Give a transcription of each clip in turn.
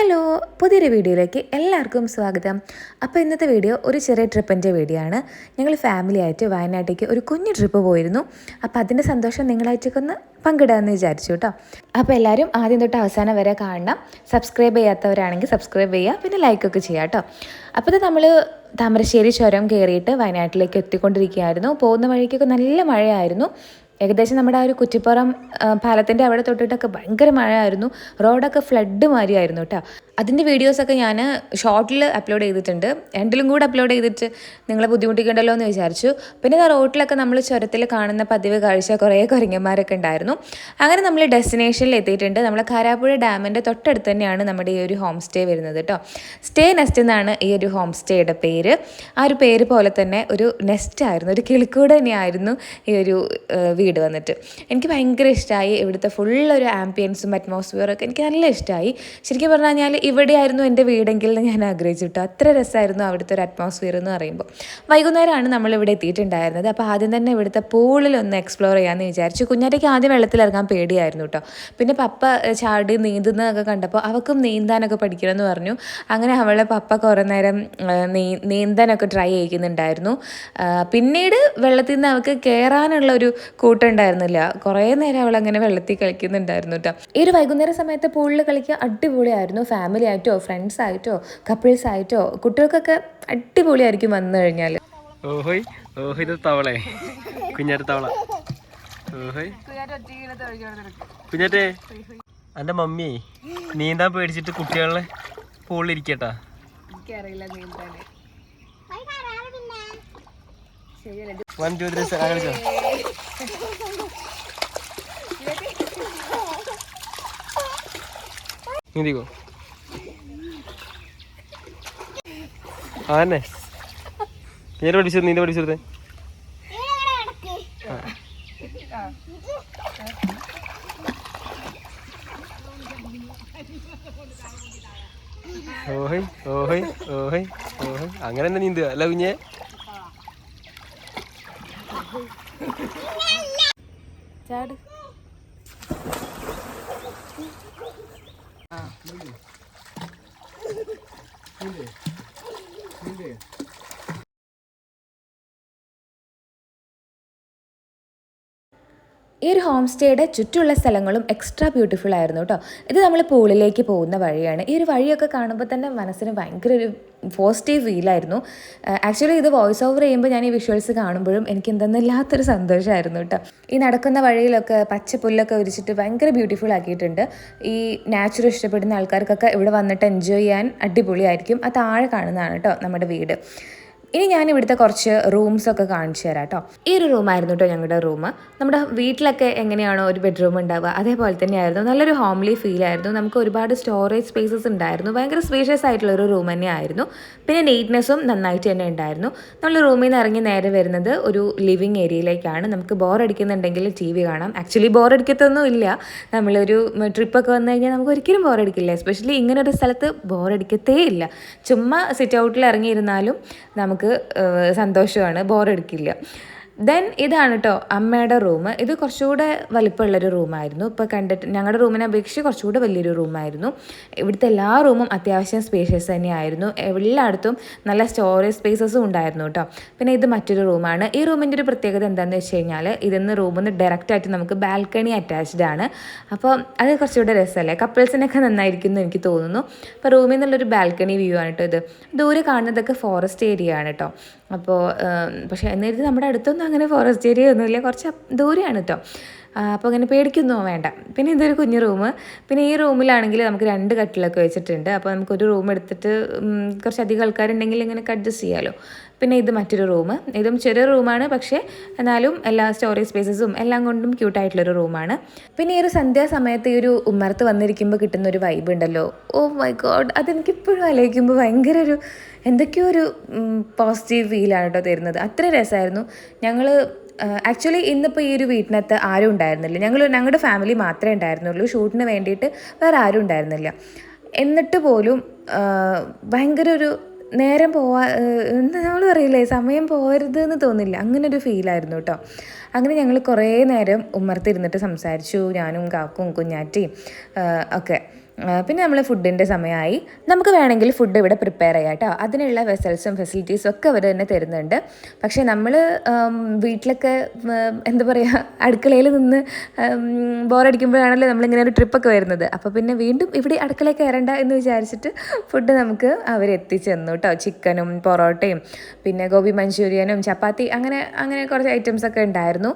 Hello പുതിയൊരു വീഡിയോയിലേക്ക് എല്ലാവർക്കും സ്വാഗതം. അപ്പോൾ ഇന്നത്തെ വീഡിയോ ഒരു ചെറിയ ട്രിപ്പിന്റെ വീഡിയോ ആണ് ഞങ്ങൾ ഫാമിലി ആയിട്ട് വയനാട്ടിലേക്ക് ഒരു കുഞ്ഞു ട്രിപ്പ് പോയിരുന്നു. അപ്പോൾ അതിന്റെ സന്തോഷം നിങ്ങളായിട്ടൊക്കെ പങ്കിടാമെന്ന് വിചാരിച്ചു കേട്ടോ. അപ്പോൾ എല്ലാവരും ആദ്യം തൊട്ട് അവസാനം വരെ കാണണം. സബ്സ്ക്രൈബ് ചെയ്യാത്തവരാണെങ്കിൽ സബ്സ്ക്രൈബ് ചെയ്യുക പിന്നെ ലൈക്കൊക്കെ ചെയ്യാം കേട്ടോ. അപ്പോൾ ഇത് നമ്മൾ താമരശ്ശേരി ചുരം കയറിയിട്ട് വയനാട്ടിലേക്ക് എത്തിക്കൊണ്ടിരിക്കുകയായിരുന്നു. പോകുന്ന വഴിക്കൊക്കെ നല്ല മഴയായിരുന്നു. ഏകദേശം നമ്മുടെ ആ ഒരു കുറ്റിപ്പുറം പാലത്തിന്റെ അവിടെ തൊട്ടിട്ടൊക്കെ ഭയങ്കര മഴയായിരുന്നു. റോഡൊക്കെ ഫ്ലഡ് മാതിരിയായിരുന്നു കേട്ടോ. അതിന്റെ വീഡിയോസൊക്കെ ഞാൻ ഷോർട്ടിൽ അപ്ലോഡ് ചെയ്തിട്ടുണ്ട്. രണ്ടിലും കൂടെ അപ്ലോഡ് ചെയ്തിട്ട് നിങ്ങളെ ബുദ്ധിമുട്ടിക്കണ്ടല്ലോ എന്ന് വിചാരിച്ചു. പിന്നെ റോട്ടിലൊക്കെ നമ്മൾ ചുരത്തിൽ കാണുന്ന പതിവ് കാഴ്ച കുറേ കുരങ്ങന്മാരൊക്കെ ഉണ്ടായിരുന്നു. അങ്ങനെ നമ്മൾ ഡെസ്റ്റിനേഷനിൽ എത്തിയിട്ടുണ്ട്. നമ്മളെ കാരാപ്പുഴ ഡാമിന്റെ തൊട്ടടുത്ത് തന്നെയാണ് നമ്മുടെ ഈ ഒരു ഹോം സ്റ്റേ വരുന്നത് കേട്ടോ. സ്റ്റേ നെസ്റ്റ് എന്നാണ് ഈ ഒരു ഹോം സ്റ്റേയുടെ പേര്. ആ ഒരു പേര് പോലെ തന്നെ ഒരു നെസ്റ്റ് ആയിരുന്നു. ഒരു കിളിക്കൂട് തന്നെയായിരുന്നു ഈ ഒരു വീട് വന്നിട്ട്. എനിക്ക് ഭയങ്കര ഇഷ്ടമായി. ഇവിടുത്തെ ഫുൾ ഒരു ആംബിയൻസും അറ്റ്മോസ്ഫിയറും ഒക്കെ എനിക്ക് നല്ല ഇഷ്ടമായി. ശരിക്കും പറഞ്ഞു കഴിഞ്ഞാൽ ഇവിടെയായിരുന്നു എന്റെ വീടെങ്കിൽ ഞാൻ ആഗ്രഹിച്ചു കേട്ടോ അത്ര രസമായിരുന്നു അവിടുത്തെ ഒരു അറ്റ്മോസ്ഫിയർ എന്ന് പറയുമ്പോൾ. വൈകുന്നേരമാണ് നമ്മൾ ഇവിടെ എത്തിയിട്ടുണ്ടായിരുന്നത്. അപ്പോൾ ആദ്യം തന്നെ ഇവിടുത്തെ പൂളിൽ ഒന്ന് എക്സ്പ്ലോർ ചെയ്യാമെന്ന് വിചാരിച്ചു. കുഞ്ഞാറ്റയ്ക്ക് ആദ്യം വെള്ളത്തിലിറങ്ങാൻ പേടിയായിരുന്നു കേട്ടോ. പിന്നെ പപ്പ ചാടി നീന്തുന്നതൊക്കെ കണ്ടപ്പോൾ അവൾക്കും നീന്താനൊക്കെ പഠിക്കണമെന്ന് പറഞ്ഞു. അങ്ങനെ അവളെ പപ്പ കുറേ നേരം നീന്താനൊക്കെ ട്രൈ ചെയ്യിക്കുന്നുണ്ടായിരുന്നു. പിന്നീട് വെള്ളത്തിൽ നിന്ന് അവൾക്ക് കയറാനുള്ള ഒരു കൂട്ടുണ്ടായിരുന്നില്ല കുറേ നേരം അവൾ അങ്ങനെ വെള്ളത്തിൽ കളിക്കുന്നുണ്ടായിരുന്നു കേട്ടോ. ഈ ഒരു വൈകുന്നേര സമയത്ത് പൂളിൽ കളിക്കുക അടിപൊളിയായിരുന്നു. ഫാമിലി ആയിട്ടോ ഫ്രണ്ട്സ് ആയിട്ടോ കപ്പിൾസ് ആയിട്ടോ കുട്ടികൾക്കൊക്കെ അടിപൊളിയായിരിക്കും വന്നു കഴിഞ്ഞാൽ ഓഹോയ് ഓഹോ ഇത് തവളെ. കുഞ്ഞാറ്റ തവള. ഓഹോയ് കുഞ്ഞാറ്റേ എന്റെ മമ്മി നീന്താൻ പേടിച്ചിട്ട് കുട്ടികളെ പൂളിലിരിക്കട്ടാ വൺ ടു ത്രീ കളിച്ചോ നീന്തിക്കോ. ആ തന്നെ നീന്ത പഠിച്ചത്? നീന്ത പഠിച്ചെടുത്തേ ഓഹോയ് ഓഹോയ് ഓഹോയ് ഓഹോയ് അങ്ങനെ തന്നെ നീന്തുക. അല്ല കുഞ്ഞെ ചാട് ഈ ഒരു ഹോം സ്റ്റേയുടെ ചുറ്റുമുള്ള സ്ഥലങ്ങളും എക്സ്ട്രാ ബ്യൂട്ടിഫുൾ ആയിരുന്നു കേട്ടോ ഇത് നമ്മൾ പൂളിലേക്ക് പോകുന്ന വഴിയാണ്. ഈ ഒരു വഴിയൊക്കെ കാണുമ്പോൾ തന്നെ മനസ്സിന് ഭയങ്കര ഒരു പോസിറ്റീവ് ഫീലായിരുന്നു ആക്ച്വലി ഇത് വോയിസ് ഓവർ ചെയ്യുമ്പോൾ ഞാൻ ഈ വിഷ്വൽസ് കാണുമ്പോഴും എനിക്ക് എന്തെന്നില്ലാത്തൊരു സന്തോഷമായിരുന്നു കേട്ടോ ഈ നടക്കുന്ന വഴിയിലൊക്കെ പച്ച പുല്ലൊക്കെ വിരിച്ചിട്ട് ഭയങ്കര ബ്യൂട്ടിഫുൾ ആക്കിയിട്ടുണ്ട്. ഈ നാച്ചുറൽ ഇഷ്ടപ്പെടുന്ന ആൾക്കാർക്കൊക്കെ ഇവിടെ വന്നിട്ട് എൻജോയ് ചെയ്യാൻ അടിപൊളിയായിരിക്കും. ആ താഴെ കാണുന്നതാണ് കേട്ടോ നമ്മുടെ വീട്. ഇനി ഞാൻ ഇവിടുത്തെ കുറച്ച് റൂംസ് ഒക്കെ കാണിച്ചു തരാം കേട്ടോ ഈ ഒരു റൂമായിരുന്നു കേട്ടോ ഞങ്ങളുടെ റൂം നമ്മുടെ വീട്ടിലൊക്കെ എങ്ങനെയാണോ ഒരു ബെഡ്റൂം ഉണ്ടാവുക അതേപോലെ തന്നെയായിരുന്നു. നല്ലൊരു ഹോംലി ഫീൽ ആയിരുന്നു. നമുക്ക് ഒരുപാട് സ്റ്റോറേജ് സ്പേസസ് ഉണ്ടായിരുന്നു. ഭയങ്കര സ്പേഷ്യസ് ആയിട്ടുള്ള ഒരു റൂം തന്നെയായിരുന്നു. പിന്നെ നീറ്റ്നെസ്സും നന്നായിട്ട് തന്നെ ഉണ്ടായിരുന്നു. നമ്മൾ റൂമിൽ നിന്ന് ഇറങ്ങി നേരെ വരുന്നത് ഒരു ലിവിങ് ഏരിയയിലേക്കാണ് നമുക്ക് ബോർ അടിക്കുന്നുണ്ടെങ്കിൽ ടി വി കാണാം. ആക്ച്വലി ബോർ അടിക്കത്തൊന്നും ഇല്ല. നമ്മളൊരു ട്രിപ്പൊക്കെ വന്നു കഴിഞ്ഞാൽ നമുക്ക് ഒരിക്കലും ബോറടിക്കില്ല എസ്പെഷ്യലി ഇങ്ങനെ ഒരു സ്ഥലത്ത് ബോറടിക്കത്തേ ഇല്ല. ചുമ്മാ സിറ്റ് ഔട്ടിൽ ഇറങ്ങിയിരുന്നാലും നമുക്ക് ഏഹ്, സന്തോഷമാണ്. ബോറടിക്കില്ല ദെൻ ഇതാണ് കേട്ടോ അമ്മയുടെ റൂം ഇത് കുറച്ചുകൂടെ വലിപ്പമുള്ളൊരു റൂമായിരുന്നു ഇപ്പോൾ കണ്ടിട്ട് ഞങ്ങളുടെ റൂമിനെ അപേക്ഷിച്ച് കുറച്ചുകൂടെ വലിയൊരു റൂമായിരുന്നു ഇവിടുത്തെ എല്ലാ റൂമും അത്യാവശ്യം സ്പേഷ്യസ് തന്നെയായിരുന്നു. എല്ലായിടത്തും നല്ല സ്റ്റോറേജ് സ്പേസസും ഉണ്ടായിരുന്നു കേട്ടോ പിന്നെ ഇത് മറ്റൊരു റൂമാണ് ഈ റൂമിന്റെ ഒരു പ്രത്യേകത എന്താണെന്ന് വെച്ച് കഴിഞ്ഞാൽ ഇതിന്ന് റൂമിൽ നിന്ന് ഡയറക്റ്റ് ആയിട്ട് നമുക്ക് ബാൽക്കണി അറ്റാച്ച്ഡ് ആണ്. അപ്പോൾ അത് കുറച്ചുകൂടെ രസമല്ലേ കപ്പിൾസിനൊക്കെ നന്നായിരിക്കും എന്ന് എനിക്ക് തോന്നുന്നു. അപ്പോൾ റൂമിൽ നിന്നുള്ളൊരു ബാൽക്കണി വ്യൂ ആണ് കേട്ടോ ഇത്. ദൂരെ കാണുന്നതൊക്കെ ഫോറസ്റ്റ് ഏരിയ ആണ് കേട്ടോ അപ്പോൾ പക്ഷേ എന്നിട്ട് നമ്മുടെ അടുത്തൊന്നും അങ്ങനെ ഫോറസ്റ്റ് ഏരിയ ഒന്നുമില്ല കുറച്ച് ദൂരെയാണ് കേട്ടോ അപ്പോൾ അങ്ങനെ പേടിക്കൊന്നും വേണ്ട. പിന്നെ ഇതൊരു കുഞ്ഞു റൂം പിന്നെ ഈ റൂമിലാണെങ്കിൽ നമുക്ക് രണ്ട് കട്ടിലൊക്കെ വെച്ചിട്ടുണ്ട്. അപ്പോൾ നമുക്കൊരു റൂം എടുത്തിട്ട് കുറച്ച് കുറച്ചധികം ആൾക്കാരുണ്ടെങ്കിൽ ഇങ്ങനെ അഡ്ജസ്റ്റ് ചെയ്യാമല്ലോ പിന്നെ ഇത് മറ്റൊരു റൂം ഇതും ചെറിയ റൂമാണ് പക്ഷേ എന്നാലും എല്ലാ സ്റ്റോറേജ് സ്പേസസും എല്ലാം കൊണ്ടും ക്യൂട്ടായിട്ടുള്ളൊരു റൂമാണ് പിന്നെ ഈ ഒരു സന്ധ്യാസമയത്ത് ഈ ഒരു ഉമ്മർത്ത് വന്നിരിക്കുമ്പോൾ കിട്ടുന്ന ഒരു വൈബ് ഉണ്ടല്ലോ. ഓ മൈ ഗോഡ് അതെനിക്കിപ്പോഴും ആലോചിക്കുമ്പോൾ ഭയങ്കര ഒരു എന്തൊക്കെയോ ഒരു പോസിറ്റീവ് ഫീലാണ് കേട്ടോ തരുന്നത്. അത്ര രസമായിരുന്നു ഞങ്ങൾ ആക്ച്വലി ഇന്നിപ്പോൾ ഈ ഒരു വീട്ടിനകത്ത് ആരും ഉണ്ടായിരുന്നില്ല. ഞങ്ങൾ ഞങ്ങളുടെ ഫാമിലി മാത്രമേ ഉണ്ടായിരുന്നുള്ളൂ. ഷൂട്ടിന് വേണ്ടിയിട്ട് വേറെ ആരും ഉണ്ടായിരുന്നില്ല. എന്നിട്ട് പോലും ഭയങ്കര ഒരു നേരം പോവാ എന്താ നമ്മൾ പറയില്ലേ? സമയം പോകരുത് എന്ന് തോന്നില്ല. അങ്ങനെ ഒരു ഫീലായിരുന്നു കേട്ടോ. അങ്ങനെ ഞങ്ങൾ കുറേ നേരം ഉമ്മർത്തിരുന്നിട്ട് സംസാരിച്ചു. ഞാനും കാക്കും കുഞ്ഞാറ്റിയും ഒക്കെ. പിന്നെ നമ്മൾ ഫുഡിന്റെ സമയമായി. നമുക്ക് വേണമെങ്കിൽ ഫുഡ് ഇവിടെ പ്രിപ്പയർ ചെയ്യാം കേട്ടോ അതിനുള്ള വെസൽസും ഫെസിലിറ്റീസും ഒക്കെ അവർ തന്നെ തരുന്നുണ്ട്. പക്ഷേ നമ്മൾ വീട്ടിലൊക്കെ എന്താ പറയുക അടുക്കളയിൽ നിന്ന് ബോറടിക്കുമ്പോഴാണല്ലോ നമ്മളിങ്ങനെ ഒരു ട്രിപ്പൊക്കെ വരുന്നത്. അപ്പോൾ പിന്നെ വീണ്ടും ഇവിടെ അടുക്കളയിൽ കയറണ്ട എന്ന് വിചാരിച്ചിട്ട് ഫുഡ് നമുക്ക് അവർ എത്തിച്ചെന്നു കേട്ടോ ചിക്കനും പൊറോട്ടയും പിന്നെ ഗോബി മഞ്ചൂരിയനും ചപ്പാത്തി അങ്ങനെ അങ്ങനെ കുറച്ച് ഐറ്റംസ് ഒക്കെ ഉണ്ടായിരുന്നു.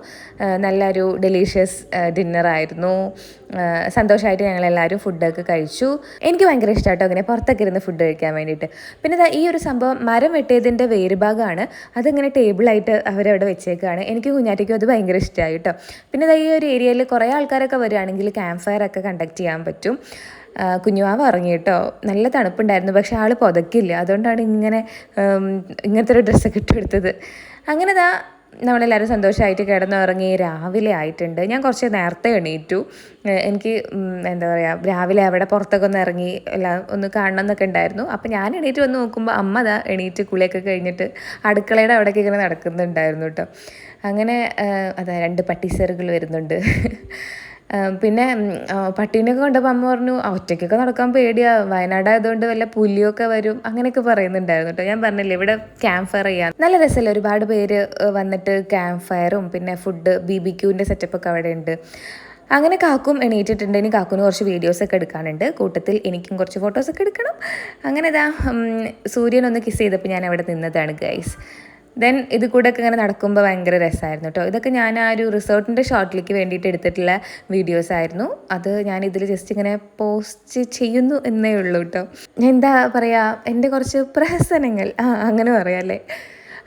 നല്ലൊരു ഡെലീഷ്യസ് ഡിന്നറായിരുന്നു സന്തോഷമായിട്ട് ഞങ്ങളെല്ലാവരും ഫുഡൊക്കെ കഴിച്ചു. എനിക്ക് ഭയങ്കര ഇഷ്ടമായിട്ടോ അങ്ങനെ പുറത്തൊക്കെ ഇരുന്ന് ഫുഡ് കഴിക്കാൻ വേണ്ടിയിട്ട്. പിന്നെ ഈ ഒരു സംഭവം മരം വെട്ടിയതിന്റെ വേരുഭാഗമാണ് അതിങ്ങനെ ടേബിളായിട്ട് അവരവിടെ വെച്ചേക്കാണ്. എനിക്ക് കുഞ്ഞാറ്റയ്ക്കും അത് ഭയങ്കര ഇഷ്ടമായി കേട്ടോ പിന്നെ ഈ ഒരു ഏരിയയിൽ കുറേ ആൾക്കാരൊക്കെ വരികയാണെങ്കിൽ ക്യാമ്പ് ഫയർ ഒക്കെ കണ്ടക്ട് ചെയ്യാൻ പറ്റും. കുഞ്ഞുവാവ് ഇറങ്ങി കേട്ടോ നല്ല തണുപ്പുണ്ടായിരുന്നു പക്ഷെ ആൾ പുതക്കില്ല. അതുകൊണ്ടാണ് ഇങ്ങനെ ഇങ്ങനത്തെ ഒരു ഡ്രസ്സൊക്കെ ഇട്ടെടുത്തത് അങ്ങനെ ദാ നമ്മളെല്ലാവരും സന്തോഷമായിട്ട് കിടന്നുറങ്ങി രാവിലെ ആയിട്ടുണ്ട്. ഞാൻ കുറച്ച് നേരത്തെ എണീറ്റു. എനിക്ക് എന്താ പറയുക രാവിലെ അവിടെ പുറത്തൊക്കെ ഒന്ന് ഇറങ്ങി എല്ലാം ഒന്ന് കാണണം എന്നൊക്കെ ഉണ്ടായിരുന്നു. അപ്പോൾ ഞാൻ എണീറ്റ് വന്ന് നോക്കുമ്പോൾ അമ്മ അതാ എണീറ്റ് കുളിയൊക്കെ കഴിഞ്ഞിട്ട് അടുക്കളയുടെ അവിടേക്ക് ഇങ്ങനെ നടക്കുന്നുണ്ടായിരുന്നു കേട്ടോ. അങ്ങനെ അതാ രണ്ട് പട്ടീസറുകൾ വരുന്നുണ്ട്. പിന്നെ പട്ടീനെയൊക്കെ കണ്ടപ്പോൾ അമ്മ പറഞ്ഞു "ആ, ഒറ്റയ്ക്കൊക്കെ നടക്കാൻ പേടിയാ. വയനാട് ആയതുകൊണ്ട് വല്ല പുലിയൊക്കെ വരും. അങ്ങനെയൊക്കെ പറയുന്നുണ്ടായിരുന്നു കേട്ടോ. ഞാൻ പറഞ്ഞില്ലേ ഇവിടെ ക്യാമ്പ് ഫയർ ചെയ്യാൻ. നല്ല രസമല്ലേ ഒരുപാട് പേര് വന്നിട്ട് ക്യാമ്പ് ഫയറും പിന്നെ ഫുഡ് ബി ബി ക്യൂവിന്റെ സെറ്റപ്പൊക്കെ അവിടെ ഉണ്ട് അങ്ങനെ കാക്കും എണീറ്റിട്ടുണ്ട്. ഇനി കാക്കുന് കുറച്ച് വീഡിയോസൊക്കെ എടുക്കാനുണ്ട്. കൂട്ടത്തിൽ എനിക്കും കുറച്ച് ഫോട്ടോസൊക്കെ എടുക്കണം. അങ്ങനെ ഇതാ സൂര്യനൊന്ന് കിസ് ചെയ്തപ്പോൾ ഞാൻ അവിടെ നിന്നതാണ് ഗൈസ് ദെൻ ഇത് കൂടെ ഒക്കെ ഇങ്ങനെ നടക്കുമ്പോൾ ഭയങ്കര രസമായിരുന്നു കേട്ടോ ഇതൊക്കെ ഞാൻ ആ ഒരു റിസോർട്ടിന്റെ ഷോർട്ടിലേക്ക് വേണ്ടിയിട്ട് എടുത്തിട്ടുള്ള വീഡിയോസ് ആയിരുന്നു. അത് ഞാൻ ഇതിൽ ജസ്റ്റ് ഇങ്ങനെ പോസ്റ്റ് ചെയ്യുന്നു എന്നേ ഉള്ളൂ കേട്ടോ എന്താ പറയുക എന്റെ കുറച്ച് പ്രഹസനങ്ങൾ. ആ അങ്ങനെ പറയാം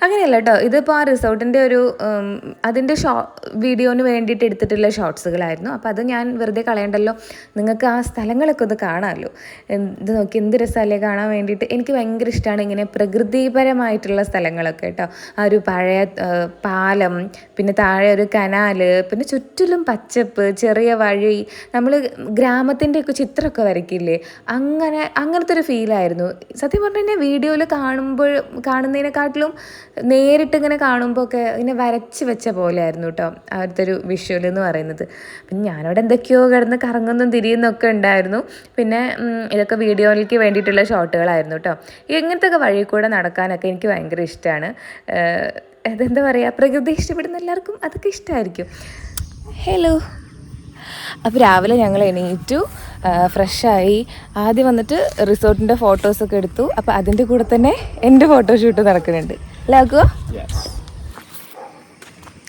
അങ്ങനെയല്ല കേട്ടോ ഇതിപ്പോൾ ആ റിസോർട്ടിന്റെ ഒരു അതിന്റെ ഷോ വീഡിയോന് വേണ്ടിയിട്ട് എടുത്തിട്ടുള്ള ഷോർട്സുകളായിരുന്നു. അപ്പോൾ അത് ഞാൻ വെറുതെ കളയണ്ടല്ലോ. നിങ്ങൾക്ക് ആ സ്ഥലങ്ങളൊക്കെ ഒന്ന് കാണാമല്ലോ ഇത് നോക്കി എന്ത് രസമല്ലേ കാണാൻ വേണ്ടിയിട്ട്. എനിക്ക് ഭയങ്കര ഇഷ്ടമാണ് ഇങ്ങനെ പ്രകൃതിപരമായിട്ടുള്ള സ്ഥലങ്ങളൊക്കെ കേട്ടോ ആ ഒരു പഴയ പാലം പിന്നെ താഴെ ഒരു കനാല് പിന്നെ ചുറ്റിലും പച്ചപ്പ് ചെറിയ വഴി. നമ്മൾ ഗ്രാമത്തിന്റെയൊക്കെ ചിത്രമൊക്കെ വരയ്ക്കില്ലേ? അങ്ങനെ അങ്ങനത്തെ ഒരു ഫീലായിരുന്നു സത്യം പറഞ്ഞു കഴിഞ്ഞാൽ വീഡിയോയിൽ കാണുമ്പോൾ കാണുന്നതിനെക്കാട്ടിലും നേരിട്ട് ഇങ്ങനെ കാണുമ്പോൾ ഒക്കെ ഇങ്ങനെ വരച്ച് വെച്ച പോലെയായിരുന്നു കേട്ടോ അവിടുത്തെ ഒരു വിഷ്വൽ എന്ന് പറയുന്നത്. പിന്നെ ഞാനവിടെ എന്തൊക്കെയോ കിടന്ന് കറങ്ങുന്നതും തിരിയുന്നൊക്കെ ഉണ്ടായിരുന്നു. പിന്നെ ഇതൊക്കെ വീഡിയോയിലേക്ക് വേണ്ടിയിട്ടുള്ള ഷോട്ടുകളായിരുന്നു കേട്ടോ. ഇങ്ങനത്തെ ഒക്കെ വഴി കൂടെ നടക്കാനൊക്കെ എനിക്ക് ഭയങ്കര ഇഷ്ടമാണ്. അതെന്താ പറയുക പ്രകൃതി ഇഷ്ടപ്പെടുന്ന എല്ലാവർക്കും അതൊക്കെ ഇഷ്ടമായിരിക്കും. ഹലോ അപ്പോൾ രാവിലെ ഞങ്ങൾ എണീറ്റു. ഫ്രഷായി. ആദ്യം വന്നിട്ട് റിസോർട്ടിന്റെ ഫോട്ടോസൊക്കെ എടുത്തു. അപ്പോൾ അതിന്റെ കൂടെ തന്നെ എന്റെ ഫോട്ടോഷൂട്ട് നടക്കുന്നുണ്ട്. ലാക്കുവോ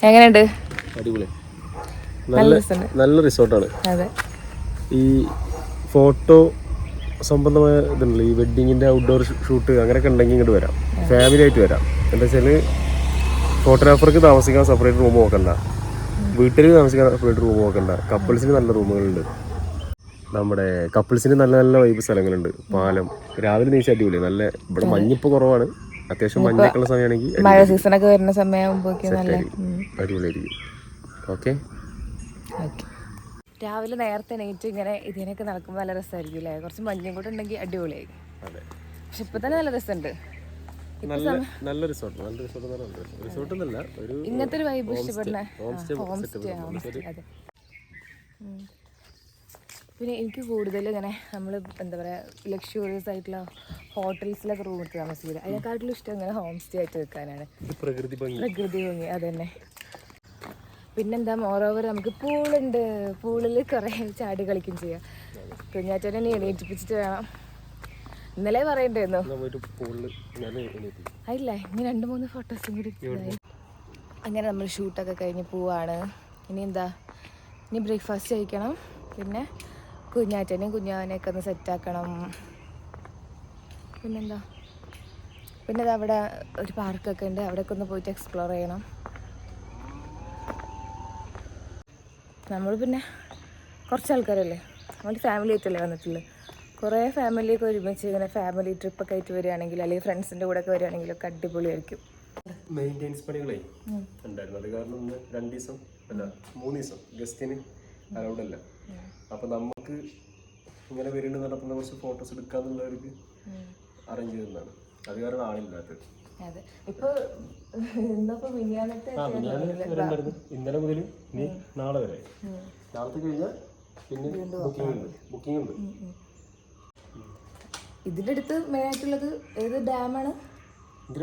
എങ്ങനെയുണ്ട്? നല്ല നല്ല റിസോർട്ടാണ്. അതെ. ഈ ഫോട്ടോ സംബന്ധമായ ഇതുണ്ടല്ലോ ഈ വെഡിങ്ങിന്റെ ഔട്ട്ഡോർ ഷൂട്ട് അങ്ങനെയൊക്കെ ഉണ്ടെങ്കിൽ ഇങ്ങോട്ട് വരാം. ഫാമിലി ആയിട്ട് വരാം. എന്താ വെച്ചാൽ ഫോട്ടോഗ്രാഫർക്ക് താമസിക്കാൻ സെപ്പറേറ്റ് റൂം നോക്കണ്ട. വീട്ടിൽ താമസിക്കാൻ സെപ്പറേറ്റ് റൂം നോക്കണ്ട. കപ്പിൾസിന് നല്ല റൂമുകളുണ്ട് നമ്മുടെ കപ്പിൾസിന് നല്ല നല്ല വൈബ് സ്ഥലങ്ങളുണ്ട്. പാലം. രാവിലെ നീച്ച അടിപൊളി നല്ല ഇവിടെ മഞ്ഞിപ്പ് കുറവാണ്. അത്യാവശ്യം മഞ്ഞൊക്കെ സമയമാണെങ്കിൽ മഴ സീസണൊക്കെ വരുന്ന സമയമാകുമ്പോഴേക്കും നല്ല അടിപൊളിയായിരിക്കും. ഓക്കെ രാവിലെ നേരത്തെ എണീറ്റ് ഇങ്ങനെ ഇതിനൊക്കെ നടക്കുമ്പോൾ നല്ല രസമായിരിക്കും അല്ലേ കുറച്ച് മഞ്ഞും കൂടെ ഉണ്ടെങ്കിൽ അടിപൊളിയായി പക്ഷെ ഇപ്പൊ തന്നെ നല്ല രസമുണ്ട് നല്ല റിസോർട്ട് നല്ല റിസോർട്ട് റിസോർട്ട് എന്നല്ല ഒരു ഇങ്ങനത്തെ ഒരു വൈബ് ഇഷ്ടപ്പെടുന്ന ഹോം സ്റ്റേ അതെ. പിന്നെ എനിക്ക് കൂടുതൽ ഇങ്ങനെ നമ്മൾ എന്താ പറയുക ലക്ഷൂറിയസ് ആയിട്ടുള്ള ഹോട്ടൽസിലൊക്കെ റൂം എടുത്ത് താമസിക്കില്ല അതിനെക്കാട്ടിലും ഇഷ്ടം ഇങ്ങനെ ഹോം സ്റ്റേ ആയിട്ട് വെക്കാനാണ് പ്രകൃതി ഭംഗി. പ്രകൃതി ഭംഗി അതന്നെ. പിന്നെന്താ മോറോവർ നമുക്ക് പൂളുണ്ട്. പൂളിൽ കുറേ ചാടി കളിക്കും ചെയ്യാം. കുഞ്ഞാറ്റനെ എണീറ്റിപ്പിച്ചിട്ട് വേണം. ഇന്നലെ പറയണ്ടായിരുന്നു. ഇനി രണ്ട് മൂന്ന് ഫോട്ടോസും കൂടി. അങ്ങനെ നമ്മൾ ഷൂട്ടൊക്കെ കഴിഞ്ഞ് പോവാണ്. ഇനി എന്താ? ഇനി ബ്രേക്ക്ഫാസ്റ്റ് കഴിക്കണം. പിന്നെ കുഞ്ഞാറ്റനെയും കുഞ്ഞാവനെയൊക്കെ ഒന്ന് സെറ്റാക്കണം പിന്നെന്താ? പിന്നെ അത് അവിടെ ഒരു പാർക്കൊക്കെ ഉണ്ട്. അവിടെയൊക്കെ ഒന്ന് പോയിട്ട് എക്സ്പ്ലോർ ചെയ്യണം. നമ്മൾ പിന്നെ കുറച്ച് ആൾക്കാരല്ലേ? നമ്മൾ ഫാമിലി ആയിട്ടല്ലേ വന്നിട്ടുള്ളത് കുറേ ഫാമിലിയൊക്കെ ഒരുമിച്ച് ഇങ്ങനെ ഫാമിലി ട്രിപ്പ് ഒക്കെ ആയിട്ട് വരികയാണെങ്കിൽ അല്ലെങ്കിൽ ഫ്രണ്ട്സിന്റെ കൂടെ ഒക്കെ വരികയാണെങ്കിലൊക്കെ അടിപൊളിയായിരിക്കും. മെയിന്റെനൻസ് പണികളെ ഉണ്ടായിരുന്നു. അത് കാരണം ഒന്ന് രണ്ട് ദിവസം അല്ല മൂന്ന് ദിവസം. ഗസ്റ്റിന് അലൗഡ് അല്ല. അപ്പൊ നമുക്ക് ഇങ്ങനെ വരുന്നുണ്ട് നടത്തുന്ന കുറച്ച് ഫോട്ടോസ് എടുക്കാന്നുള്ളവർക്ക് അറേഞ്ച് ചെയ്തതാണ് അത് കാരണം ആളില്ലാത്തത്. ഇന്നലെ മുതൽ ഇനി നാളെ വരെ. നാളത്തെ കഴിഞ്ഞാൽ പിന്നെ ബുക്കിംഗ് ഉണ്ട്. ബുക്കിംഗ് ഉണ്ട്. ഇതിന്റെ അടുത്ത് മെയിനായിട്ടുള്ളത് ഏത് ഡാമാണ്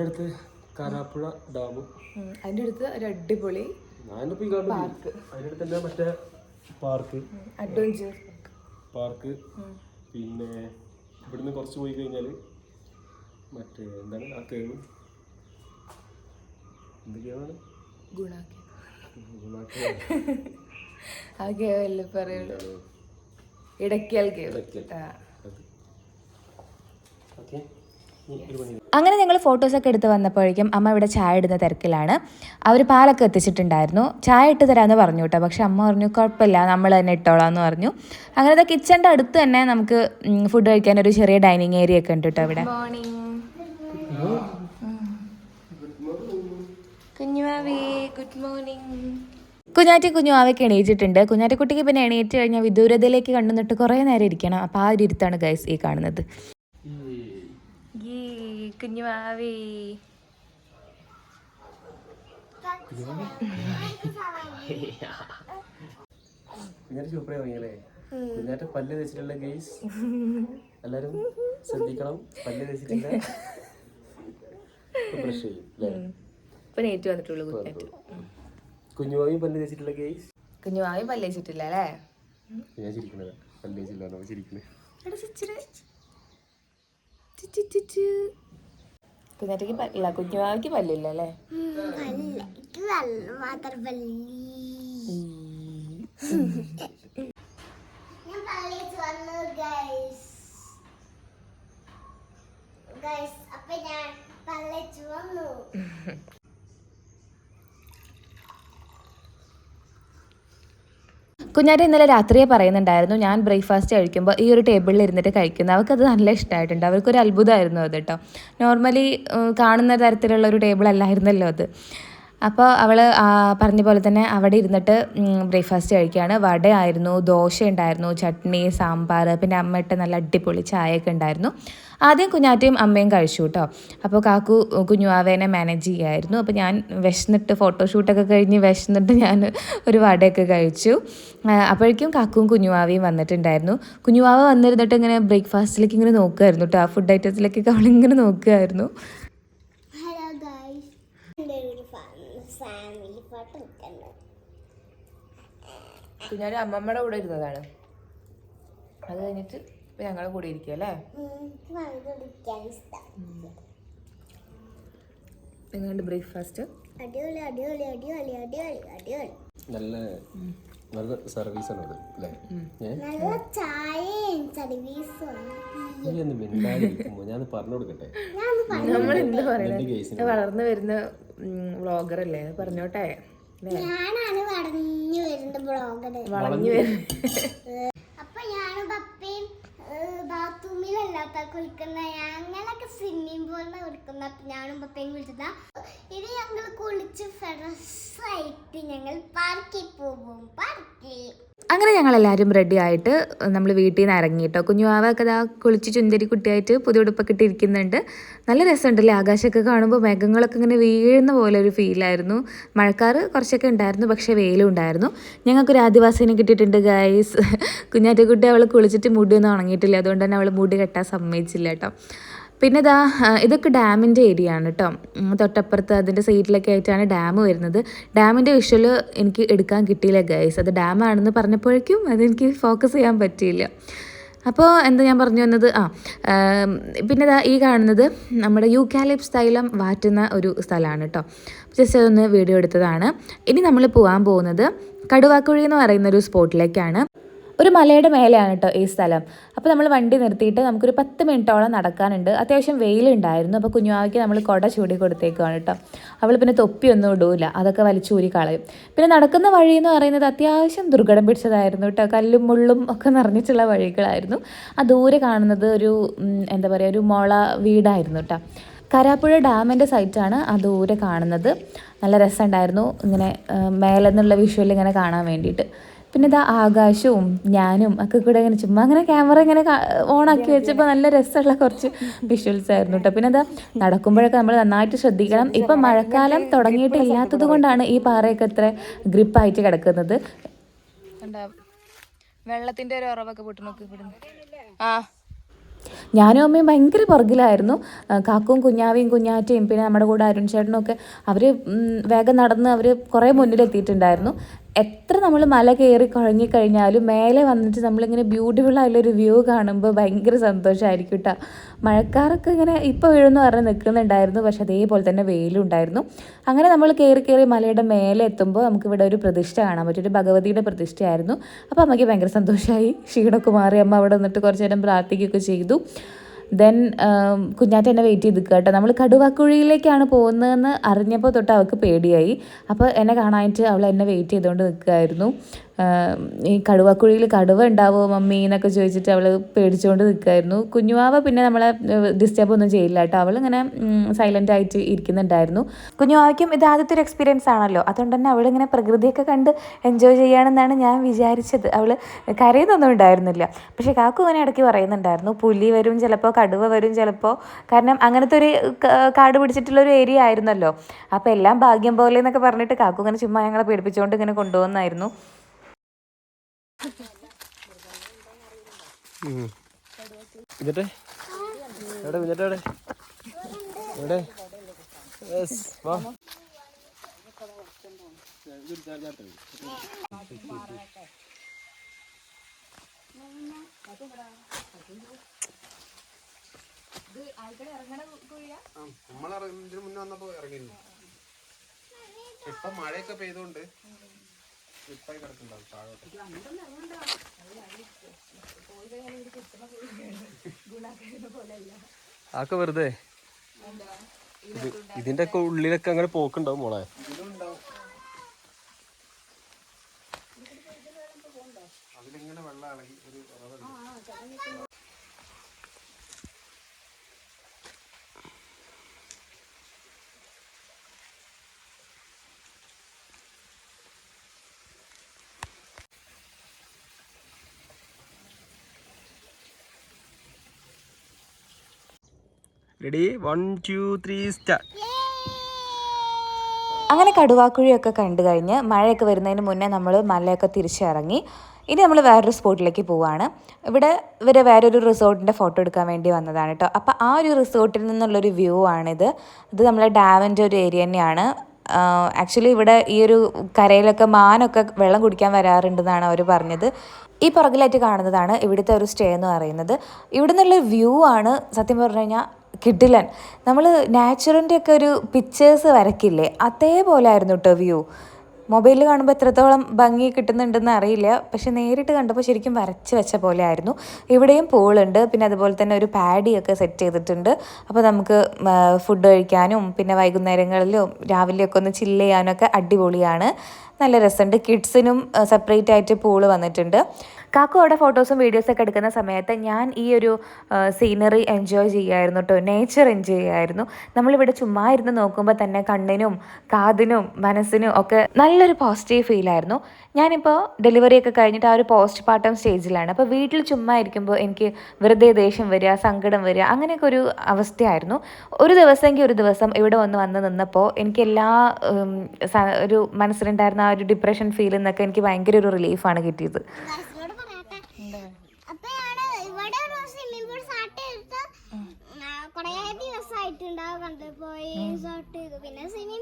അടുത്ത് കാരാപ്പുഴ ഡാം അതിന്റെ അടുത്ത് ഒരു അടിപൊളി പാർക്ക് ഈ അടുത്ത് മറ്റേ പാർക്ക്. Adventure park. പിന്നെ ഇവിടുന്ന് കുറച്ച് പോയി കഴിഞ്ഞാൽ മറ്റേ എന്താണ്? ആ കേവ്. എന്തൊക്കെയാണ്. ആ കേവല്ലേ പറയുള്ളൂ. ഇടയ്ക്കൽ കേവ്. ഓക്കേ. അങ്ങനെ ഞങ്ങൾ ഫോട്ടോസൊക്കെ എടുത്ത് വന്നപ്പോഴേക്കും അമ്മ ഇവിടെ ചായ ഇടുന്ന തിരക്കിലാണ്. അവർ പാലൊക്കെ എത്തിച്ചിട്ടുണ്ടായിരുന്നു. ചായ ഇട്ട് തരാമെന്ന് പറഞ്ഞു കേട്ടോ. പക്ഷെ അമ്മ പറഞ്ഞു കുഴപ്പമില്ല നമ്മൾ തന്നെ ഇട്ടോളാം എന്ന് പറഞ്ഞു അങ്ങനത്തെ കിച്ചന്റെ അടുത്ത് തന്നെ നമുക്ക് ഫുഡ് കഴിക്കാൻ ഒരു ചെറിയ ഡൈനിങ് ഏരിയ ഒക്കെ ഉണ്ട് കേട്ടോ ഇവിടെ. കുഞ്ഞുമാവേ ഗുഡ് മോർണിംഗ് കുഞ്ഞാറ്റി കുഞ്ഞുമാവയ്ക്ക് എണീറ്റിട്ടുണ്ട്. കുഞ്ഞാറ്റിക്കുട്ടിക്ക് പിന്നെ എണീറ്റ് കഴിഞ്ഞാൽ വിദൂരതയിലേക്ക് കണ്ടുനിട്ട് കുറേ നേരം ഇരിക്കണം. അപ്പോൾ ആ ഒരു ഇരുത്താണ് ഗൈസ് ഈ കാണുന്നത്. കുഞ്ഞുമാവേ. കുഞ്ഞാറ്റ സൂപ്പറായി തുടങ്ങിയല്ലേ കുഞ്ഞാറ്റ് പല്ല് തേച്ചിട്ടുള്ള ഗെയ്സ് എല്ലാരും ശ്രദ്ധിക്കണം. പല്ല് തേച്ചിട്ടില്ല. ബ്രഷ് ചെയ്യും ഇപ്പൊ നെറ്റ് വന്നിട്ടുള്ളൂ കുഞ്ഞാറ്റ്. കുഞ്ഞുമാവിയും പല്ല് തേച്ചിട്ടുള്ള ഗെയ്സ് കുഞ്ഞുമാവി പല്ലേച്ചിട്ടില്ല അല്ലേ ഞാൻ ചിരിക്കണത് പല്ല് തേച്ചില്ല ചിരിക്കണേ കുഞ്ഞാറ്റയ്ക്ക് പല്ല കുഞ്ഞുമാവിക്ക് പല്ലില്ല അല്ലേ? അപ്പൊ ഞാൻ പള്ളിച്ച് വന്നു. കുഞ്ഞാറ്റ ഇന്നലെ രാത്രിയെ പറയുന്നുണ്ടായിരുന്നു ഞാൻ ബ്രേക്ക്ഫാസ്റ്റ് കഴിക്കുമ്പോൾ ഈ ഒരു ടേബിളിൽ ഇരുന്നിട്ട് കഴിക്കുന്നത് അവർക്കത് നല്ല ഇഷ്ടമായിട്ടുണ്ട് അവർക്കൊരു അത്ഭുതമായിരുന്നു അത് കേട്ടോ. നോർമലി കാണുന്ന തരത്തിലുള്ള ഒരു ടേബിൾ അല്ലായിരുന്നല്ലോ അത്. അപ്പോൾ അവൾ പറഞ്ഞ പോലെ തന്നെ അവിടെ ഇരുന്നിട്ട് ബ്രേക്ക്ഫാസ്റ്റ് കഴിക്കുകയാണ്. വടയായിരുന്നു ദോശ ഉണ്ടായിരുന്നു ചട്നി സാമ്പാർ പിന്നെ അമ്മയിട്ട് നല്ല അടിപൊളി ചായയൊക്കെ ഉണ്ടായിരുന്നു. ആദ്യം കുഞ്ഞാറ്റയും അമ്മയും കഴിച്ചു കേട്ടോ. അപ്പോൾ കാക്കു കുഞ്ഞുവാവേനെ മാനേജ് ചെയ്യായിരുന്നു. അപ്പോൾ ഞാൻ വിശന്നിട്ട് ഫോട്ടോഷൂട്ടൊക്കെ കഴിഞ്ഞ് വിശന്നിട്ട് ഞാൻ ഒരു വടയൊക്കെ കഴിച്ചു. അപ്പോഴേക്കും കാക്കുവും കുഞ്ഞുവാവയും വന്നിട്ടുണ്ടായിരുന്നു. കുഞ്ഞുവാവ വന്നിരുന്നിട്ട് ഇങ്ങനെ ബ്രേക്ക്ഫാസ്റ്റിലേക്ക് ഇങ്ങനെ നോക്കുമായിരുന്നു കേട്ടോ. ആ ഫുഡ് ഐറ്റംസിലേക്കൊക്കെ അവളിങ്ങനെ നോക്കുമായിരുന്നു ഹലോ ഗൈസ് എന്റെ ഒരു ഫാമിലി ഫോട്ടോ എടുക്കണ്ട കുഞ്ഞാറ്റ അമ്മമ്മയുടെ കൂടെ ഇരുന്നതാണ്. അത് കഴിഞ്ഞിട്ട് ഞങ്ങളെ കൂടെ ഇരിക്കുക അല്ലേ? നിങ്ങളുടെ ബ്രേക്ക്ഫാസ്റ്റ്? അടിപൊളി അടിപൊളി അടിപൊളി അടിപൊളി അടിപൊളി. നല്ല നല്ല സർവീസ് ആണ് അത് അല്ലേ? ഏ? നല്ല ചായയും സർവീസും നീ ഒന്ന് മിണ്ടാതിരിക്കുമ്പോ ഞാൻ പറഞ്ഞു കൊടുക്കട്ടെ. നമ്മൾ എന്ത് വളർന്നു വരുന്ന വ്ളോഗർ അല്ലേ പറഞ്ഞോട്ടെ. ഞാനാണ് വളഞ്ഞു വരുന്ന ബ്ലോഗർ വളഞ്ഞു അപ്പൊ ഞാനും പപ്പയും ബാത്റൂമിലല്ലാത്ത കുളിക്കുന്ന ഞങ്ങളൊക്കെ സ്വിമ്മിംഗ് പൂളിൽ കുളിക്കുന്ന ഞാനും പപ്പയും കുളിച്ചതാ ഇത് ഞങ്ങൾ കുളിച്ച് ഫ്രഷായിട്ട് ഞങ്ങൾ പാർക്കിൽ പോകും. പാർക്കിൽ അങ്ങനെ ഞങ്ങളെല്ലാവരും റെഡി ആയിട്ട് നമ്മൾ വീട്ടിൽ നിന്ന് ഇറങ്ങിയിട്ടോ കുഞ്ഞുവാവൊക്കെ ദാ കുളിച്ച് ചുന്തരി കുട്ടിയായിട്ട് പുതിയ ഉടുപ്പൊക്കെ ഇട്ടിരിക്കുന്നുണ്ട്. നല്ല രസമുണ്ടല്ലേ? ആകാശമൊക്കെ കാണുമ്പോൾ മേഘങ്ങളൊക്കെ ഇങ്ങനെ വീഴുന്ന പോലെ ഒരു ഫീലായിരുന്നു മഴക്കാറ് കുറച്ചൊക്കെ ഉണ്ടായിരുന്നു പക്ഷേ വെയിലും ഉണ്ടായിരുന്നു. ഞങ്ങൾക്കൊരു ആദിവാസിനെ കിട്ടിയിട്ടുണ്ട് ഗൈസ് കുഞ്ഞാറ്റക്കുട്ടി അവൾ കുളിച്ചിട്ട് മുടിയൊന്നും ഉണങ്ങിയിട്ടില്ല. അതുകൊണ്ട് തന്നെ അവൾ മുടി കെട്ടാൻ സമ്മതിച്ചില്ല കേട്ടോ. പിന്നെ ഇതാ ഇതൊക്കെ ഡാമിന്റെ ഏരിയ ആണ് കേട്ടോ തൊട്ടപ്പുറത്ത് അതിന്റെ സൈഡിലൊക്കെ ആയിട്ടാണ് ഡാം വരുന്നത്. ഡാമിന്റെ വിഷ്വൽ എനിക്ക് എടുക്കാൻ കിട്ടിയില്ല ഗൈസ്. അത് ഡാമാണെന്ന് പറഞ്ഞപ്പോഴേക്കും അതെനിക്ക് ഫോക്കസ് ചെയ്യാൻ പറ്റിയില്ല. അപ്പോൾ എന്താ ഞാൻ പറഞ്ഞു വന്നത്? ആ പിന്നെ ഈ കാണുന്നത് നമ്മുടെ യൂക്കാലിപ്സ് തൈലം വാറ്റുന്ന ഒരു സ്ഥലമാണ് കേട്ടോ ജസ്റ്റ് അതൊന്ന് വീഡിയോ എടുത്തതാണ്. ഇനി നമ്മൾ പോകാൻ പോകുന്നത് കടുവാക്കുഴി എന്ന് പറയുന്ന ഒരു സ്പോട്ടിലേക്കാണ്. ഒരു മലയുടെ മേലെയാണ് കേട്ടോ ഈ സ്ഥലം. അപ്പോൾ നമ്മൾ വണ്ടി നിർത്തിയിട്ട് നമുക്കൊരു പത്ത് മിനിറ്റോളം നടക്കാനുണ്ട്. അത്യാവശ്യം വെയിലുണ്ടായിരുന്നു. അപ്പോൾ കുഞ്ഞുവാക്കി നമ്മൾ കുട ചൂടി കൊടുത്തേക്കുവാണ് കേട്ടോ അവൾ പിന്നെ തൊപ്പിയൊന്നും ഇടൂല. അതൊക്കെ വലിച്ചൂരി കളയും. പിന്നെ നടക്കുന്ന വഴി എന്ന് പറയുന്നത് അത്യാവശ്യം ദുർഘടം പിടിച്ചതായിരുന്നു കേട്ടോ കല്ലും മുള്ളും ഒക്കെ നിറഞ്ഞിട്ടുള്ള വഴികളായിരുന്നു. ആ ദൂരെ കാണുന്നത് ഒരു എന്താ പറയുക ഒരു മുള വീടായിരുന്നു കേട്ടോ കരാപ്പുഴ ഡാമിന്റെ സൈറ്റാണ് ആ ദൂരെ കാണുന്നത്. നല്ല രസമുണ്ടായിരുന്നു. ഇങ്ങനെ മേലെ നിന്നുള്ള വിഷ്വൽ ഇങ്ങനെ കാണാൻ വേണ്ടിയിട്ട്. പിന്നെ ഇതാ ആകാശവും ഞാനും ഒക്കെ കൂടെ ഇങ്ങനെ ചുമ്മാ അങ്ങനെ ക്യാമറ ഇങ്ങനെ ഓണാക്കി വെച്ചപ്പോൾ നല്ല രസമുള്ള കുറച്ച് വിഷ്വൽസ് ആയിരുന്നു കേട്ടോ പിന്നെ ഇതാ നടക്കുമ്പോഴൊക്കെ നമ്മൾ നന്നായിട്ട് ശ്രദ്ധിക്കണം. ഇപ്പം മഴക്കാലം തുടങ്ങിയിട്ടില്ലാത്തത് കൊണ്ടാണ് ഈ പാറയൊക്കെ ഇത്ര ഗ്രിപ്പായിട്ട് കിടക്കുന്നത്. വെള്ളത്തിന്റെ ഒരു ഉറവൊക്കെ പൊട്ടി നോക്കി ആ. ഞാനും അമ്മയും ഭയങ്കര പുറകിലായിരുന്നു. കാക്കും കുഞ്ഞാവിയും കുഞ്ഞാറ്റയും പിന്നെ നമ്മുടെ കൂടെ അരുൺ ചേട്ടനും ഒക്കെ അവർ വേഗം നടന്ന് അവർ കുറേ മുന്നിലെത്തിയിട്ടുണ്ടായിരുന്നു. എത്ര നമ്മൾ മല കയറി കുഴങ്ങിക്കഴിഞ്ഞാലും മേലെ വന്നിട്ട് നമ്മളിങ്ങനെ ബ്യൂട്ടിഫുൾ ആയിട്ടുള്ളൊരു വ്യൂ കാണുമ്പോൾ ഭയങ്കര സന്തോഷമായിരിക്കും കേട്ടോ മഴക്കാറൊക്കെ ഇങ്ങനെ ഇപ്പോൾ വീഴുന്നു പറഞ്ഞ് നിൽക്കുന്നുണ്ടായിരുന്നു പക്ഷെ അതേപോലെ തന്നെ വെയിലും ഉണ്ടായിരുന്നു. അങ്ങനെ നമ്മൾ കയറി കയറി മലയുടെ മേലെ എത്തുമ്പോൾ നമുക്ക് ഇവിടെ ഒരു പ്രതിഷ്ഠ കാണാൻ പറ്റും. ഒരു ഭഗവതിയുടെ പ്രതിഷ്ഠയായിരുന്നു. അപ്പോൾ അമ്മയ്ക്ക് ഭയങ്കര സന്തോഷമായി ക്ഷീണമൊക്കെ മാറി അമ്മ അവിടെ നിന്നിട്ട് കുറച്ച് നേരം പ്രാർത്ഥിക്കുകയൊക്കെ ചെയ്തു. ദെൻ കുഞ്ഞാറ്റ എന്നെ വെയിറ്റ് ചെയ്ത് കേട്ടോ. നമ്മൾ കടുവാക്കുഴിയിലേക്കാണ് പോകുന്നതെന്ന് അറിഞ്ഞപ്പോൾ തൊട്ട് അവൾക്ക് പേടിയായി. അപ്പോൾ എന്നെ കാണാനായിട്ട് അവൾ എന്നെ വെയിറ്റ് ചെയ്തുകൊണ്ട് നിൽക്കുമായിരുന്നു ഈ കടുവാക്കുഴിയിൽ കടുവ ഉണ്ടാവുമോ മമ്മി എന്നൊക്കെ ചോദിച്ചിട്ട് അവൾ പേടിച്ചുകൊണ്ട് നിൽക്കുമായിരുന്നു കുഞ്ഞുവാവ പിന്നെ നമ്മളെ ഡിസ്റ്റർബ് ഒന്നും ചെയ്യില്ല കേട്ടോ. അവളിങ്ങനെ സൈലന്റ് ആയിട്ട് ഇരിക്കുന്നുണ്ടായിരുന്നു. കുഞ്ഞുവാവയ്ക്കും ഇത് ആദ്യത്തെ ഒരു എക്സ്പീരിയൻസ് ആണല്ലോ. അതുകൊണ്ട് തന്നെ അവളിങ്ങനെ പ്രകൃതിയൊക്കെ കണ്ട് എൻജോയ് ചെയ്യുകയാണെന്നാണ് ഞാൻ വിചാരിച്ചത്. അവൾ കരയുന്നൊന്നും ഉണ്ടായിരുന്നില്ല. പക്ഷേ കാക്കു ഇങ്ങനെ ഇടയ്ക്ക് പറയുന്നുണ്ടായിരുന്നു പുലി വരും ചിലപ്പോൾ കടുവ വരും ചിലപ്പോൾ കാരണം അങ്ങനത്തെ ഒരു കാട് പിടിച്ചിട്ടുള്ള ഒരു ഏരിയ ആയിരുന്നല്ലോ. അപ്പോൾ എല്ലാം ഭാഗ്യം പോലെ എന്നൊക്കെ പറഞ്ഞിട്ട് കാക്കു ഇങ്ങനെ ചുമ്മാ ഞങ്ങളെ പേടിപ്പിച്ചുകൊണ്ട് ഇങ്ങനെ കൊണ്ടുപോകുന്നായിരുന്നു യെസ് വാ. ഇപ്പൊ മഴയൊക്കെ പെയ്തോണ്ട് സ്ലിപ്പായി കിടക്കുന്നുണ്ടാവും താഴോട്ട്. ആക്കെ വെറുതെ. ഇത് ഇതിന്റെ ഒക്കെ ഉള്ളിലൊക്കെ അങ്ങനെ പോക്കുണ്ടാവും മോളെ. അതിലിങ്ങനെ ready one two three start അങ്ങനെ കടുവാക്കുഴിയൊക്കെ കണ്ടു കഴിഞ്ഞ് മഴയൊക്കെ വരുന്നതിന് മുന്നേ നമ്മൾ മലയൊക്കെ തിരിച്ചിറങ്ങി. ഇനി നമ്മൾ വേറൊരു സ്പോട്ടിലേക്ക് പോവാണ്. ഇവിടെ ഇവർ വേറൊരു റിസോർട്ടിന്റെ ഫോട്ടോ എടുക്കാൻ വേണ്ടി വന്നതാണ് കേട്ടോ. അപ്പോൾ ആ ഒരു റിസോർട്ടിൽ നിന്നുള്ളൊരു വ്യൂ ആണിത്. ഇത് നമ്മളെ ഡാമിന്റെ ഒരു ഏരിയ തന്നെയാണ്. ആക്ച്വലി ഇവിടെ ഈ ഒരു കരയിലൊക്കെ മാനൊക്കെ വെള്ളം കുടിക്കാൻ വരാറുണ്ടെന്നാണ് അവർ പറഞ്ഞത്. ഈ പുറകിലായിട്ട് കാണുന്നതാണ് ഇവിടുത്തെ ഒരു സ്റ്റേ എന്ന് പറയുന്നത്. ഇവിടെ നിന്നുള്ള വ്യൂ ആണ് സത്യം പറഞ്ഞു കഴിഞ്ഞാൽ കിഡിലൻ. നമ്മൾ നാച്ചുറിന്റെ ഒക്കെ ഒരു പിക്ചേഴ്സ് വരക്കില്ലേ അതേപോലെ ആയിരുന്നു കേട്ടോ വ്യൂ മൊബൈലിൽ കാണുമ്പോൾ എത്രത്തോളം ഭംഗി കിട്ടുന്നുണ്ടെന്ന് അറിയില്ല. പക്ഷെ നേരിട്ട് കണ്ടപ്പോൾ ശരിക്കും വരച്ച് വെച്ച പോലെ ആയിരുന്നു ഇവിടെയും പൂളുണ്ട്. പിന്നെ അതുപോലെ തന്നെ ഒരു പാഡിയൊക്കെ സെറ്റ് ചെയ്തിട്ടുണ്ട്. അപ്പോൾ നമുക്ക് ഫുഡ് കഴിക്കാനും പിന്നെ വൈകുന്നേരങ്ങളിലും രാവിലെയൊക്കെ ഒന്ന് ചില്ല് ചെയ്യാനൊക്കെ അടിപൊളിയാണ്. നല്ല രസമുണ്ട്. കിഡ്സിനും സെപ്പറേറ്റ് ആയിട്ട് പൂൾ വന്നിട്ടുണ്ട്. കാക്കു അവിടെ ഫോട്ടോസും വീഡിയോസൊക്കെ എടുക്കുന്ന സമയത്ത് ഞാൻ ഈ ഒരു സീനറി എൻജോയ് ചെയ്യുമായിരുന്നു കേട്ടോ നേച്ചർ എൻജോയ് ചെയ്യുമായിരുന്നു നമ്മളിവിടെ ചുമ്മാ ഇരുന്ന് നോക്കുമ്പോൾ തന്നെ കണ്ണിനും കാതിനും മനസ്സിനും ഒക്കെ നല്ലൊരു പോസിറ്റീവ് ഫീലായിരുന്നു ഞാനിപ്പോൾ ഡെലിവറി ഒക്കെ കഴിഞ്ഞിട്ട് ആ ഒരു പോസ്റ്റ് പാർട്ടം സ്റ്റേജിലാണ് അപ്പോൾ വീട്ടിൽ ചുമ്മാ ഇരിക്കുമ്പോൾ എനിക്ക് വെറുതെ ദേഷ്യം വരിക സങ്കടം വരിക അങ്ങനെയൊക്കെ ഒരു അവസ്ഥയായിരുന്നു. ഒരു ദിവസമെങ്കിൽ ഒരു ദിവസം ഇവിടെ വന്ന് വന്ന് നിന്നപ്പോൾ എനിക്ക് എല്ലാ ഒരു മനസ്സിലുണ്ടായിരുന്ന ആ ഒരു ഡിപ്രഷൻ ഫീൽ എന്നൊക്കെ എനിക്ക് ഭയങ്കര ഒരു റിലീഫാണ് കിട്ടിയത്.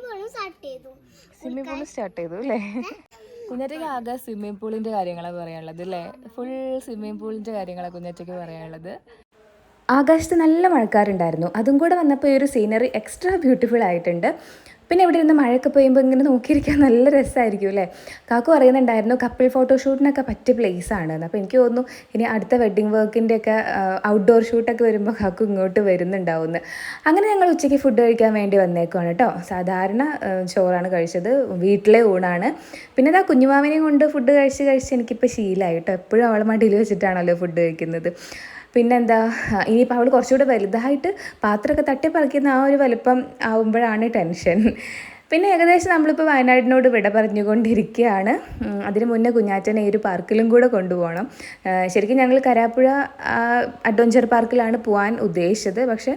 പൂൾ സ്റ്റാർട്ട് ചെയ്തു. സ്വിമ്മിംഗ് പൂൾ സ്റ്റാർട്ട് ചെയ്തു. അല്ലേ? കുഞ്ഞറ്റയ്ക്ക് ആകെ സ്വിമ്മിംഗ് പൂളിന്റെ കാര്യങ്ങളാണ് പറയാനുള്ളത് അല്ലേ? ഫുൾ സ്വിമ്മിംഗ് പൂളിന്റെ കാര്യങ്ങളാണ് കുഞ്ഞറ്റയ്ക്ക് പറയാനുള്ളത്. ആകാശത്ത് നല്ല മഴക്കാരുണ്ടായിരുന്നു. അതും കൂടെ വന്നപ്പോൾ ഈ ഒരു സീനറി എക്സ്ട്രാ ബ്യൂട്ടിഫുൾ ആയിട്ടുണ്ട്. പിന്നെ ഇവിടെ ഇരുന്ന് മഴയൊക്കെ പെയ്യുമ്പോൾ ഇങ്ങനെ നോക്കിയിരിക്കാൻ നല്ല രസമായിരിക്കും അല്ലേ? കാക്കു പറയുന്നുണ്ടായിരുന്നു കപ്പിൾ ഫോട്ടോഷൂട്ടിനൊക്കെ പറ്റിയ പ്ലേസ് ആണ്. അപ്പോൾ എനിക്ക് തോന്നുന്നു ഇനി അടുത്ത വെഡ്ഡിങ് വർക്കിന്റെയൊക്കെ ഔട്ട്ഡോർ ഷൂട്ടൊക്കെ വരുമ്പോൾ കാക്കു ഇങ്ങോട്ട് വരുന്നുണ്ടാവുമെന്ന് അങ്ങനെ ഞങ്ങൾ ഉച്ചയ്ക്ക് ഫുഡ് കഴിക്കാൻ വേണ്ടി വന്നേക്കുവാണ് കേട്ടോ സാധാരണ ചോറാണ് കഴിച്ചത് വീട്ടിലെ ഊണാണ്. പിന്നെ ഇതാ കുഞ്ഞുമാവിനെയും കൊണ്ട് ഫുഡ് കഴിച്ച് കഴിച്ച് എനിക്കിപ്പോൾ ശീലമായി കേട്ടോ എപ്പോഴും അവളെ മടിയിൽ വെച്ചിട്ടാണല്ലോ ഫുഡ് കഴിക്കുന്നത്. പിന്നെന്താ ഇനിയിപ്പോൾ അവൾ കുറച്ചുകൂടെ വലുതായിട്ട് പാത്രമൊക്കെ തട്ടിപ്പറിക്കുന്ന ആ ഒരു വലുപ്പം ആവുമ്പോഴാണ് ടെൻഷൻ. പിന്നെ ഏകദേശം നമ്മളിപ്പോൾ വയനാടിനോട് വിട പറഞ്ഞുകൊണ്ടിരിക്കുകയാണ്. അതിന് മുന്നേ കുഞ്ഞാറ്റനെ ഈ ഒരു പാർക്കിലും കൂടെ കൊണ്ടുപോകണം. ശരിക്കും ഞങ്ങൾ കരാപ്പുഴ അഡ്വഞ്ചർ പാർക്കിലാണ് പോകാൻ ഉദ്ദേശിച്ചത്. പക്ഷേ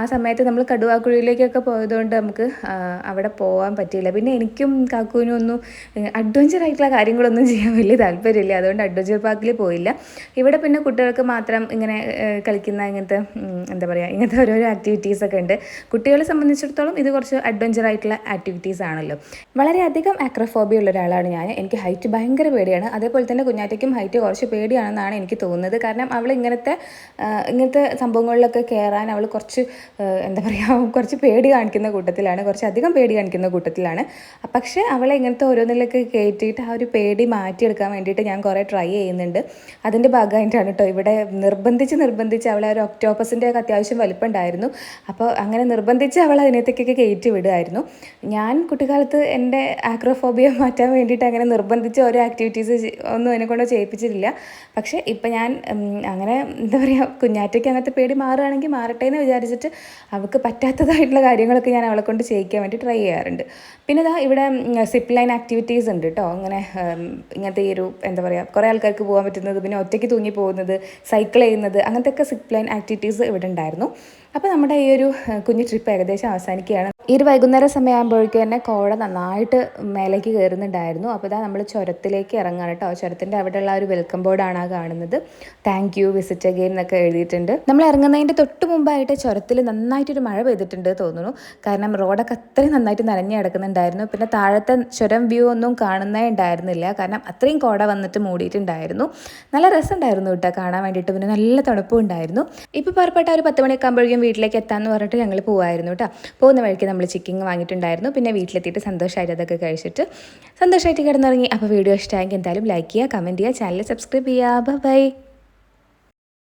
ആ സമയത്ത് നമ്മൾ കടുവാക്കുഴിയിലേക്കൊക്കെ പോയതുകൊണ്ട് നമുക്ക് അവിടെ പോകാൻ പറ്റിയില്ല. പിന്നെ എനിക്കും കാക്കുവിനും ഒന്നും അഡ്വഞ്ചർ ആയിട്ടുള്ള കാര്യങ്ങളൊന്നും ചെയ്യാൻ വലിയ താല്പര്യമില്ല. അതുകൊണ്ട് അഡ്വഞ്ചർ പാർക്കിൽ പോയില്ല. ഇവിടെ പിന്നെ കുട്ടികൾക്ക് മാത്രം ഇങ്ങനെ കളിക്കുന്ന ഇങ്ങനത്തെ എന്താ പറയുക ഇങ്ങനത്തെ ഓരോരോ ആക്ടിവിറ്റീസൊക്കെ ഉണ്ട്. കുട്ടികളെ സംബന്ധിച്ചിടത്തോളം ഇത് കുറച്ച് അഡ്വഞ്ചർ ആയിട്ടുള്ള ആക്ടിവിറ്റീസ് ആണല്ലോ. വളരെയധികം അക്രഫോബിയ ഉള്ള ഒരാളാണ് ഞാൻ. എനിക്ക് ഹൈറ്റ് ഭയങ്കര പേടിയാണ്. അതേപോലെ തന്നെ കുഞ്ഞാറ്റയ്ക്കും ഹൈറ്റ് കുറച്ച് പേടിയാണെന്നാണ് എനിക്ക് തോന്നുന്നത്. കാരണം അവൾ ഇങ്ങനത്തെ ഇങ്ങനത്തെ സംഭവങ്ങളിലൊക്കെ കയറാൻ അവൾ കുറച്ച് എന്താ പറയുക കുറച്ച് പേടി കാണിക്കുന്ന കൂട്ടത്തിലാണ്. കുറച്ച് അധികം പേടി കാണിക്കുന്ന കൂട്ടത്തിലാണ്. പക്ഷേ അവളെ ഇങ്ങനത്തെ ഓരോന്നിലൊക്കെ കയറ്റിയിട്ട് ആ ഒരു പേടി മാറ്റിയെടുക്കാൻ വേണ്ടിയിട്ട് ഞാൻ കുറേ ട്രൈ ചെയ്യുന്നുണ്ട്. അതിന്റെ ഭാഗമായിട്ടാണ് കേട്ടോ ഇവിടെ നിർബന്ധിച്ച് നിർബന്ധിച്ച് അവളെ ഒരു ഒക്ടോപ്പസിന്റെ ഒക്കെ അത്യാവശ്യം വലിപ്പം ഉണ്ടായിരുന്നു അപ്പോൾ അങ്ങനെ നിർബന്ധിച്ച് അവൾ അതിനകത്തേക്കൊക്കെ കയറ്റി വിടുമായിരുന്നു. ഞാൻ കുട്ടിക്കാലത്ത് എന്റെ ആക്രോഫോബിയ മാറ്റാൻ വേണ്ടിയിട്ട് അങ്ങനെ നിർബന്ധിച്ച് ഓരോ ആക്ടിവിറ്റീസ് ഒന്നും എന്നെ കൊണ്ട് ചെയ്യിപ്പിച്ചിട്ടില്ല. പക്ഷേ ഇപ്പം ഞാൻ അങ്ങനെ എന്താ പറയുക കുഞ്ഞാറ്റയ്ക്ക് അങ്ങനത്തെ പേടി മാറുകയാണെങ്കിൽ മാറട്ടെ എന്ന് വിചാരിച്ചിട്ട് അവൾക്ക് പറ്റാത്തതായിട്ടുള്ള കാര്യങ്ങളൊക്കെ ഞാൻ അവളെ കൊണ്ട് ചെയ്യിക്കാൻ വേണ്ടി ട്രൈ ചെയ്യാറുണ്ട്. പിന്നെ ഇതാ ഇവിടെ സിപ്പ് ലൈൻ ആക്ടിവിറ്റീസ് ഉണ്ട് കേട്ടോ അങ്ങനെ ഇങ്ങനത്തെ ഈ ഒരു എന്താ പറയുക കുറേ ആൾക്കാർക്ക് പോകാൻ പറ്റുന്നത് പിന്നെ ഒറ്റയ്ക്ക് തൂങ്ങി പോകുന്നത് സൈക്കിൾ ചെയ്യുന്നത് അങ്ങനത്തെ ഒക്കെ സിപ്പ് ലൈൻ ആക്ടിവിറ്റീസ് ഇവിടെ ഉണ്ടായിരുന്നു. അപ്പോൾ നമ്മുടെ ഈ ഒരു കുഞ്ഞു ട്രിപ്പ് ഏകദേശം അവസാനിക്കുകയാണ്. ഈ ഒരു വൈകുന്നേര സമയമാകുമ്പോഴേക്കും തന്നെ കോട നന്നായിട്ട് മേലേക്ക് കയറുന്നുണ്ടായിരുന്നു. അപ്പോൾ ഇതാ നമ്മൾ ചുരത്തിലേക്ക് ഇറങ്ങാണ് കേട്ടോ. ചുരത്തിന്റെ അവിടെയുള്ള ഒരു വെൽക്കം ബോർഡാണ് ആ കാണുന്നത്. താങ്ക് യു വിസിറ്റ് അഗെയിൻ എന്നൊക്കെ എഴുതിയിട്ടുണ്ട്. നമ്മൾ ഇറങ്ങുന്നതിന്റെ തൊട്ട് മുമ്പായിട്ട് ചുരത്തിൽ നന്നായിട്ടൊരു മഴ പെയ്തിട്ടുണ്ട് തോന്നുന്നു. കാരണം റോഡൊക്കെ അത്രയും നന്നായിട്ട് നനഞ്ഞു കിടക്കുന്നുണ്ടായിരുന്നു. പിന്നെ താഴത്തെ ചുരം വ്യൂ ഒന്നും കാണുന്നേ ഉണ്ടായിരുന്നില്ല. കാരണം അത്രയും കോട വന്നിട്ട് മൂടിയിട്ടുണ്ടായിരുന്നു. നല്ല രസമുണ്ടായിരുന്നു കേട്ടോ കാണാൻ വേണ്ടിയിട്ട്. പിന്നെ നല്ല തണുപ്പും ഉണ്ടായിരുന്നു. ഇപ്പോൾ പുറപ്പെട്ട ഒരു പത്ത് മണിയൊക്കെ ആകുമ്പോഴേക്കും വീട്ടിലേക്ക് എത്താമെന്ന് പറഞ്ഞിട്ട് ഞങ്ങൾ പോകുമായിരുന്നു കേട്ടോ. പോകുന്ന വഴിക്ക് നമ്മൾ ചിക്കൻ വാങ്ങിയിട്ടുണ്ടായിരുന്നു. പിന്നെ വീട്ടിലെത്തിയിട്ട് സന്തോഷമായിട്ട് അതൊക്കെ കഴിച്ചിട്ട് സന്തോഷമായിട്ട് കിടന്നിറങ്ങി. അപ്പോൾ വീഡിയോ ഇഷ്ടമായെങ്കിൽ എന്തായാലും ലൈക്ക് ചെയ്യുക കമന്റ് ചെയ്യുക ചാനൽ സബ്സ്ക്രൈബ് ചെയ്യുക. ബൈ